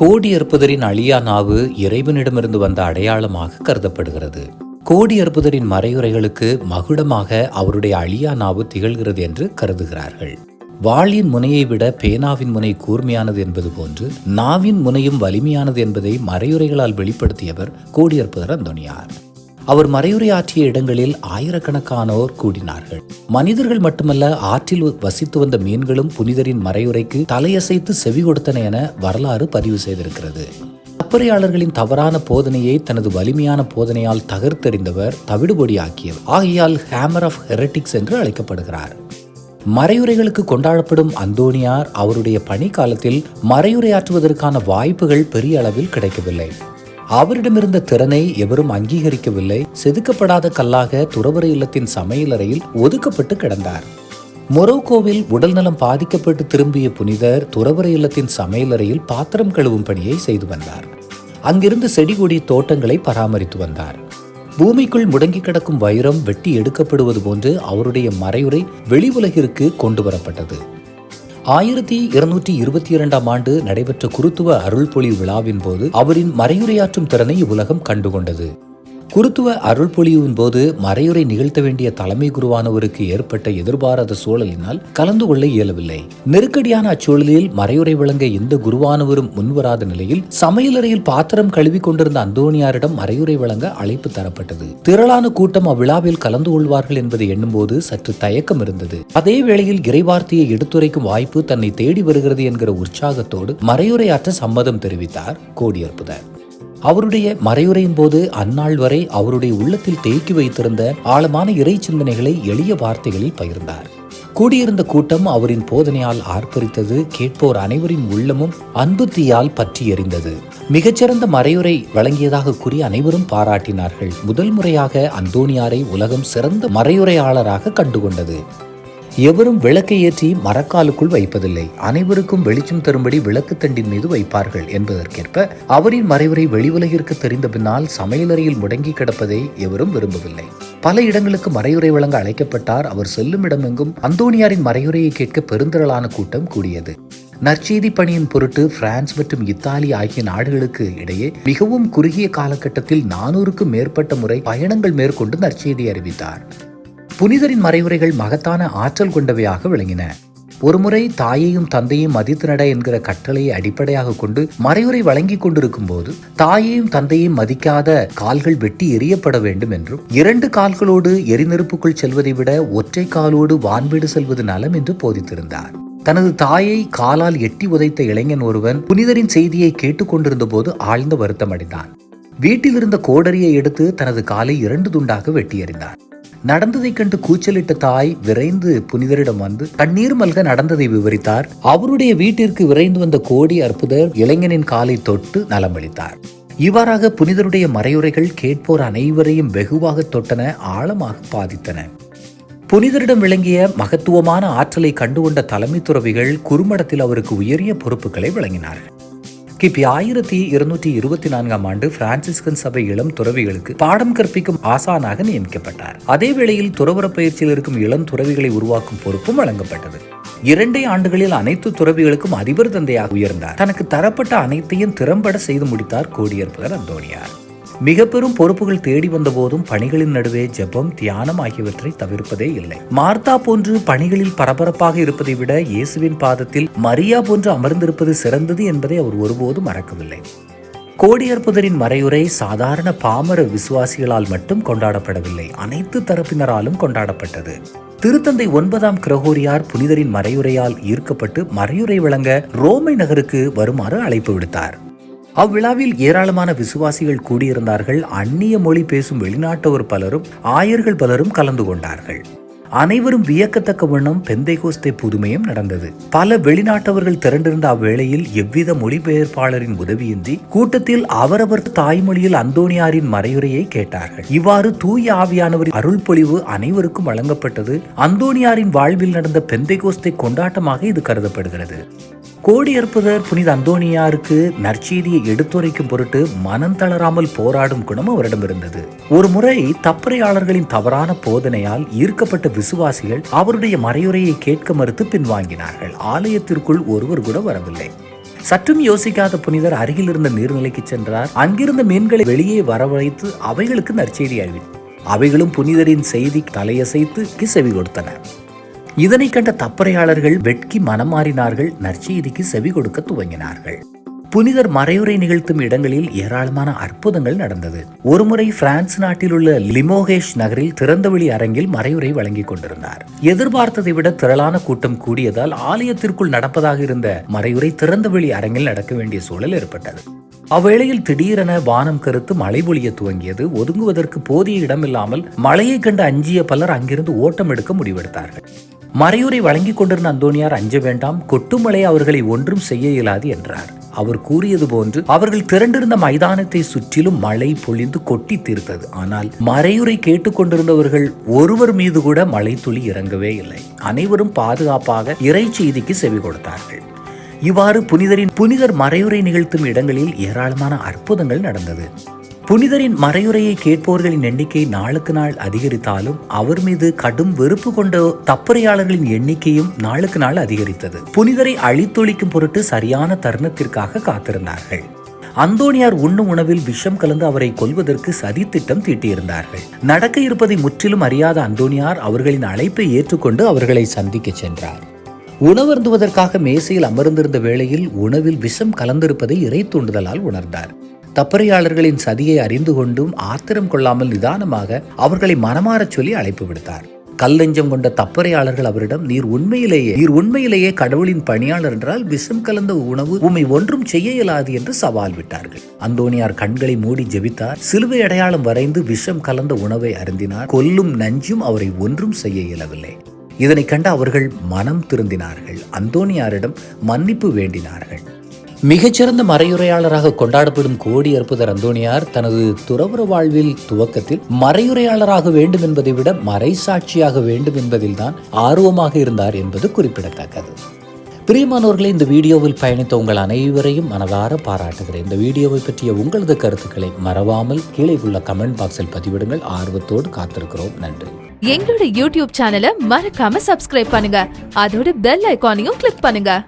கோடி அழியா நாவு இறைவனிடமிருந்து வந்த அடையாளமாக கருதப்படுகிறது. கோடி அற்புதரின் மகுடமாக அவருடைய அழியா நாவு திகழ்கிறது என்று கருதுகிறார்கள். வாளின் முனையை விட பேனாவின் முனை கூர்மையானது என்பது போன்று நாவின் முனையும் வலிமையானது என்பதை மறையுறைகளால் வெளிப்படுத்தியவர் கோடியற்பதர் அந்தோணியார். அவர் மறையுரையாற்றிய இடங்களில் ஆயிரக்கணக்கானோர் கூடினார்கள். மனிதர்கள் மட்டுமல்ல ஆற்றில் வசித்து வந்த மீன்களும் புனிதரின் மறையுரைக்கு தலையசைத்து செவி கொடுத்தன என வரலாறு பதிவு செய்திருக்கிறது. அப்புறையாளர்களின் தவறான போதனையை தனது வலிமையான போதனையால் தகர்த்தெறிந்தவர் தவிடுபொடியாக்கியவர். ஆகையால் ஹேமர் ஆஃப் ஹெரட்டிக்ஸ் என்று அழைக்கப்படுகிறார். மறையுரைகளுக்கு கொண்டாடப்படும் அந்தோனியார் அவருடைய பணி காலத்தில் மறையுரையாற்றுவதற்கான வாய்ப்புகள் பெரிய அளவில் கிடைக்கவில்லை. அவரிடமிருந்த திறனை எவரும் அங்கீகரிக்கவில்லை. செதுக்கப்படாத கல்லாக துறவர இல்லத்தின் சமையலறையில் ஒதுக்கப்பட்டு கிடந்தார். மொரோக்கோவில் உடல்நலம் பாதிக்கப்பட்டு திரும்பிய புனிதர் துறவர இல்லத்தின் சமையலறையில் பாத்திரம் கழுவும் பணியை செய்து வந்தார். அங்கிருந்து செடி கொடி தோட்டங்களை பராமரித்து வந்தார். பூமிக்குள் முடங்கி கிடக்கும் வைரம் வெட்டி எடுக்கப்படுவது போன்று அவருடைய மறையுறை வெளி உலகிற்கு கொண்டு வரப்பட்டது. ஆயிரத்தி இருநூற்றி இருபத்தி இரண்டாம் ஆண்டு நடைபெற்ற குருத்துவ அருள்பொழி விழாவின் போது அவரின் மறையுரையாற்றும் திறனை உலகம் கண்டுகொண்டது. குருத்துவ அருள் பொழிவின் போது மறையுரை நிகழ்த்த வேண்டிய தலைமை குருவானவருக்கு ஏற்பட்ட எதிர்பாராத சூழலினால் கலந்து கொள்ள இயலவில்லை. நெருக்கடியான அச்சூழலில் மறையுரை வழங்க எந்த குருவானவரும் முன்வராத நிலையில் சமையலறையில் பாத்திரம் கழுவி கொண்டிருந்த அந்தோணியாரிடம் மறையுரை வழங்க அழைப்பு தரப்பட்டது. திரளான கூட்டம் அவ்விழாவில் கலந்து கொள்வார்கள் என்பதை எண்ணும்போது சற்று தயக்கம் இருந்தது. அதே வேளையில் இறைவார்த்தையை எடுத்துரைக்கும் வாய்ப்பு தன்னை தேடி வருகிறது என்கிற உற்சாகத்தோடு மறையுரையாற்ற சம்மதம் தெரிவித்தார் கோடியற்புதர். அவருடைய மறையுரையின் போது அந்நாள் வரை அவருடைய உள்ளத்தில் தேக்கி வைத்திருந்த ஆழமான இறை சிந்தனைகளை எளிய வார்த்தைகளில் பகிர்ந்தார். கூடியிருந்த கூட்டம் அவரின் போதனையால் ஆர்ப்பரித்தது கேட்போர் அனைவரின் உள்ளமும் அன்பு தீயால் பற்றி எறிந்தது மிகச்சிறந்த மறையுரை வழங்கியதாக கூறி அனைவரும் பாராட்டினார்கள். முதல் முறையாக அந்தோனியாரை உலகம் சிறந்த மறையுரையாளராக கண்டுகொண்டது. எவரும் விளக்கை ஏற்றி மரக்காலுக்குள் வைப்பதில்லை. அனைவருக்கும் வெளிச்சம் தரும்படி விளக்கு தண்டின் மீது வைப்பார்கள் என்பதற்கேற்ப அவரின் மறைவுரை வெளியுலகிற்கு தெரிந்த பின்னால் சமையலறையில் முடங்கி கிடப்பதை எவரும் விரும்பவில்லை. பல இடங்களுக்கு மறையுரை வழங்க அழைக்கப்பட்டார். அவர் செல்லும் இடமெங்கும் அந்தோனியாரின் மறையுரையை கேட்க பெருந்திரளான கூட்டம் கூடியது. நற்செய்தி பணியின் பொருட்டு பிரான்ஸ் மற்றும் இத்தாலி ஆகிய நாடுகளுக்கு இடையே மிகவும் குறுகிய காலகட்டத்தில் நானூறுக்கும் மேற்பட்ட முறை பயணங்கள் மேற்கொண்டு நற்செய்தி அறிவித்தார். புனிதரின் மறைவுரைகள் மகத்தான ஆற்றல் கொண்டவையாக விளங்கின. ஒருமுறை தாயையும் தந்தையும் மதித்து நட என்கிற கட்டளையை அடிப்படையாக கொண்டு மறைவுரை வழங்கி கொண்டிருக்கும் போது தாயையும் தந்தையும் மதிக்காத கால்கள் வெட்டி எரியப்பட வேண்டும் என்றும் இரண்டு கால்களோடு எரிநெருப்புக்குள் செல்வதை விட ஒற்றை காலோடு வான்வீடு செல்வது நலம் என்று போதித்திருந்தார். தனது தாயை காலால் எட்டி உதைத்த இளைஞன் ஒருவன் புனிதரின் செய்தியை கேட்டுக்கொண்டிருந்த போது ஆழ்ந்த வருத்தம் அடைந்தான். வீட்டிலிருந்த கோடரியை எடுத்து தனது காலை இரண்டு துண்டாக வெட்டி நடந்ததைக் நடந்ததை கண்டு கூச்சலிட்ட தாய் விரைந்து புனிதரிடம் வந்து கண்ணீர் மல்க நடந்ததை விவரித்தார். அவருடைய வீட்டிற்கு விரைந்து வந்த கோடி அற்புதர் இளைஞனின் காலை தொட்டு நலமளித்தார். இவ்வாறாக புனிதருடைய மறையுரைகள் கேட்போர் அனைவரையும் வெகுவாக தொட்டன ஆழமாக பாதித்தன. புனிதரிடம் விளங்கிய மகத்துவமான ஆற்றலை கண்டுகொண்ட தலைமை துறவிகள் குறுமடத்தில் அவருக்கு உயரிய பொறுப்புகளை வழங்கினார்கள். கிபி ஆயிரத்தி இருநூற்றி இருபத்தி நான்காம் ஆண்டு பிரான்சிஸ்கன் சபை இளம் துறவிகளுக்கு பாடம் கற்பிக்கும் ஆசானாக நியமிக்கப்பட்டார். அதே வேளையில் துறவர பயிற்சியில் இருக்கும் இளம் துறவிகளை உருவாக்கும் பொறுப்பும் வழங்கப்பட்டது. இரண்டே ஆண்டுகளில் அனைத்து துறவிகளுக்கும் அதிபர் தந்தையாக உயர்ந்தார். தனக்கு தரப்பட்ட அனைத்தையும் திறம்பட செய்து முடித்தார் கோடியற்பர் அந்தோனியார். மிக பெரும் பொறுப்புகள் தேடி வந்த போதும் பணிகளின் நடுவே ஜெபம் தியானம் ஆகியவற்றை தவிர்ப்பதே இல்லை. மார்த்தா போன்று பணிகளில் பரபரப்பாக இருப்பதை விட இயேசுவின் பாதத்தில் மரியா போன்று அமர்ந்திருப்பது சிறந்தது என்பதை அவர் ஒருபோதும் மறக்கவில்லை. கோடியற்புதரின் மறையுரை சாதாரண பாமர விசுவாசிகளால் மட்டும் கொண்டாடப்படவில்லை. அனைத்து தரப்பினராலும் கொண்டாடப்பட்டது. திருத்தந்தை ஒன்பதாம் கிரகோரியார் புனிதரின் மறையுரையால் ஈர்க்கப்பட்டு மறையுரை வழங்க ரோமை நகருக்கு வருமாறு அழைப்பு விடுத்தார். அவ்விழாவில் ஏராளமான விசுவாசிகள் கூடியிருந்தார்கள். அந்நிய மொழி பேசும் வெளிநாட்டவர் பலரும் ஆயர்கள் பலரும் கலந்து கொண்டார்கள். அனைவரும் வியக்கத்தக்க வண்ணம் பெந்தைகோஸ்தே புதுமையும் நடந்தது. பல வெளிநாட்டவர்கள் திரண்டிருந்த அவ்வேளையில் எவ்வித மொழிபெயர்ப்பாளரின் உதவியின்றி கூட்டத்தில் அவரவர் தாய்மொழியில் அந்தோனியாரின் மறையுரையை கேட்டார்கள். இவ்வாறு தூய ஆவியானவரின் அருள் பொழிவு அனைவருக்கும் வழங்கப்பட்டது. அந்தோனியாரின் வாழ்வில் நடந்த பெந்தைகோஸ்தே கொண்டாட்டமாக இது கருதப்படுகிறது. கோடியற்புதர் புனித அந்தோனியாருக்கு நற்செய்தியை எடுத்துரைக்கும் பொருட்டு மனம் தளராமல் போராடும் குணம் அவரிடம் இருந்தது. ஒரு முறை தப்பறையாளர்களின் தவறான போதனையால் ஈர்க்கப்பட்ட விசுவாசிகள் அவருடைய மறையுரையை கேட்க மறுத்து பின்வாங்கினார்கள். ஆலயத்திற்குள் ஒருவர் கூட வரவில்லை. சற்றும் யோசிக்காத புனிதர் அருகில் இருந்த நீர்நிலைக்கு சென்றார். அங்கிருந்த மீன்களை வெளியே வரவழைத்து அவைகளுக்கு நற்செய்தி அறிவித்தார் அவைகளும் புனிதரின் செய்தி தலையசைத்து செவி கொடுத்தன. இதனை கண்ட தப்பறையாளர்கள் வெட்கி மனம் மாறினார்கள். நற்செய்திக்கு செவி கொடுக்க துவங்கினார்கள். புனிதர் மறையுறை நிகழ்த்தும் இடங்களில் ஏராளமான அற்புதங்கள் நடந்தது. ஒருமுறை பிரான்ஸ் நாட்டில் உள்ள லிமோகேஷ் நகரில் திறந்தவெளி அரங்கில் மறையுறை வழங்கிக் கொண்டிருந்தார். எதிர்பார்த்ததை விட திரளான கூட்டம் கூடியதால் ஆலயத்திற்குள் நடப்பதாக இருந்த மறையுறை திறந்தவெளி அரங்கில் நடக்க வேண்டிய சூழல் ஏற்பட்டது. அவ்வேளையில் திடீரென வானம் கருத்து மழை பொழிய துவங்கியது. ஒதுங்குவதற்கு போதிய இடமில்லாமல் மழையை கண்டு அஞ்சிய பலர் அங்கிருந்து ஓட்டம் எடுக்க முடிவெடுத்தார்கள். மறையுறை வழங்கிக் கொண்டிருந்த அந்தோனியார் அஞ்ச வேண்டாம் கொட்டுமலை அவர்களை ஒன்றும் செய்ய இயலாது என்றார். அவர் கூறியது போன்று அவர்கள் திரண்டிருந்த மைதானத்தை சுற்றிலும் மழை பொழிந்து கொட்டி தீர்த்தது. ஆனால் மறையுறை கேட்டுக்கொண்டிருந்தவர்கள் ஒருவர் மீது கூட மழை துளி இறங்கவே இல்லை. அனைவரும் பாதுகாப்பாக இறை செய்திக்கு செவி கொடுத்தார்கள். இவ்வாறு புனிதரின் புனிதர் மறையுரை நிகழ்த்தும் இடங்களில் ஏராளமான அற்புதங்கள் நடந்தது. புனிதரின் மறையுரையை கேட்பவர்களின் எண்ணிக்கை நாளுக்கு நாள் அதிகரித்தாலும் அவர் மீது கடும் வெறுப்பு கொண்ட தப்பறையாளர்களின் எண்ணிக்கையும் நாளுக்கு நாள் அதிகரித்தது. புனிதரை அழித்தொழிக்கும் பொருட்டு சரியான தருணத்திற்காக காத்திருந்தார்கள். அந்தோனியார் உண்ணும் உணவில் விஷம் கலந்து அவரை கொல்வதற்கு சதித்திட்டம் தீட்டியிருந்தார்கள். நடக்க இருப்பதை முற்றிலும் அறியாத அந்தோனியார் அவர்களின் அழைப்பை ஏற்றுக்கொண்டு அவர்களை சந்திக்க சென்றார். உணவருந்துவதற்காக மேசையில் அமர்ந்திருந்த வேளையில் உணவில் விஷம் கலந்திருப்பதை இறை தூண்டுதலால் உணர்ந்தார். தப்பறையாளர்களின் சதியை அறிந்து கொண்டும் ஆத்திரம் கொள்ளாமல் நிதானமாக அவர்களை மனமாறச் சொல்லி அழைப்பு விடுத்தார். கல்லெஞ்சம் கொண்ட தப்பறையாளர்கள் அவரிடம் நீர் உண்மையிலேயே நீர் உண்மையிலேயே கடவுளின் பணியாளர் என்றால் விஷம் கலந்த உணவு உண்மை ஒன்றும் செய்ய இயலாது என்று சவால் விட்டார்கள். அந்தோனியார் கண்களை மூடி ஜெபித்தார். சிலுவை அடையாளம் வரைந்து விஷம் கலந்த உணவை அருந்தினார். கொல்லும் நஞ்சும் அவரை ஒன்றும் செய்ய இயலவில்லை. இதனை கண்டு அவர்கள் மனம் திருந்தினார்கள். அந்தோனியாரிடம் மன்னிப்பு வேண்டினார்கள். மிகச்சிறந்த மறையுரையாளராக கொண்டாடப்படும் கோடி அற்புதர் அந்தோனியார் தனது துறவர வாழ்வில் துவக்கத்தில் மறையுரையாளராக வேண்டும் என்பதை விட மறைசாட்சியாக வேண்டும் என்பதில்தான் ஆர்வமாக இருந்தார் என்பது குறிப்பிடத்தக்கது. பிரியமானவர்களே இந்த வீடியோவில் பயணித்த உங்கள் அனைவரையும் மனதார பாராட்டுகிறேன். இந்த வீடியோவை பற்றிய உங்களது கருத்துக்களை மறவாமல் கீழே உள்ள கமெண்ட் பாக்ஸில் பதிவிடுங்கள். ஆர்வத்தோடு காத்திருக்கிறோம். நன்றி. எங்களோட யூடியூப் சேனலை மறக்காம சப்ஸ்கிரைப் பண்ணுங்க. அதோட பெல் ஐக்கானையும் கிளிக் பண்ணுங்க.